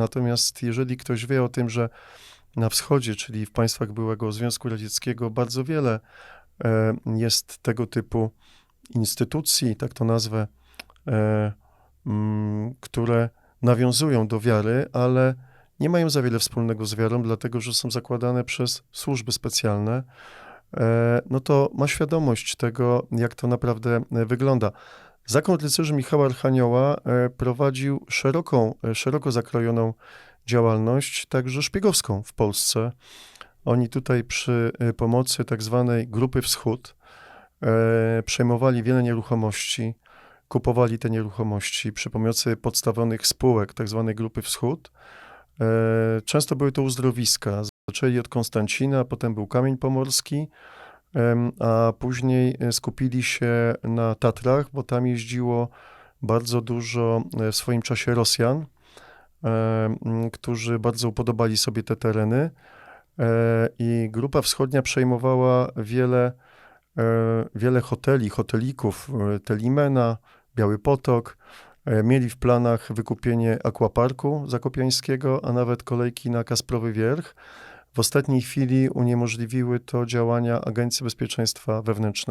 Natomiast jeżeli ktoś wie o tym, że na wschodzie, czyli w państwach byłego Związku Radzieckiego, bardzo wiele e, jest tego typu instytucji, tak to nazwę, e, mm, które nawiązują do wiary, ale nie mają za wiele wspólnego z wiarą, dlatego że są zakładane przez służby specjalne, e, no to ma świadomość tego, jak to naprawdę wygląda. Zakon rycerzy Michała Archanioła e, prowadził szeroką, e, szeroko zakrojoną działalność, także szpiegowską w Polsce. Oni tutaj przy e, pomocy tak zwanej Grupy Wschód przejmowali wiele nieruchomości, kupowali te nieruchomości przy pomocy podstawionych spółek tak zwanej Grupy Wschód. Często były to uzdrowiska. Zaczęli od Konstancina, potem był Kamień Pomorski, a później e, skupili się na Tatrach, bo tam jeździło bardzo dużo e, w swoim czasie Rosjan, którzy bardzo upodobali sobie te tereny. E, I Grupa Wschodnia przejmowała wiele, wiele hoteli, hotelików, Telimena, Biały Potok. Mieli w planach wykupienie akwaparku zakopiańskiego, a nawet kolejki na Kasprowy Wierch. W ostatniej chwili uniemożliwiły to działania Agencji Bezpieczeństwa Wewnętrznego.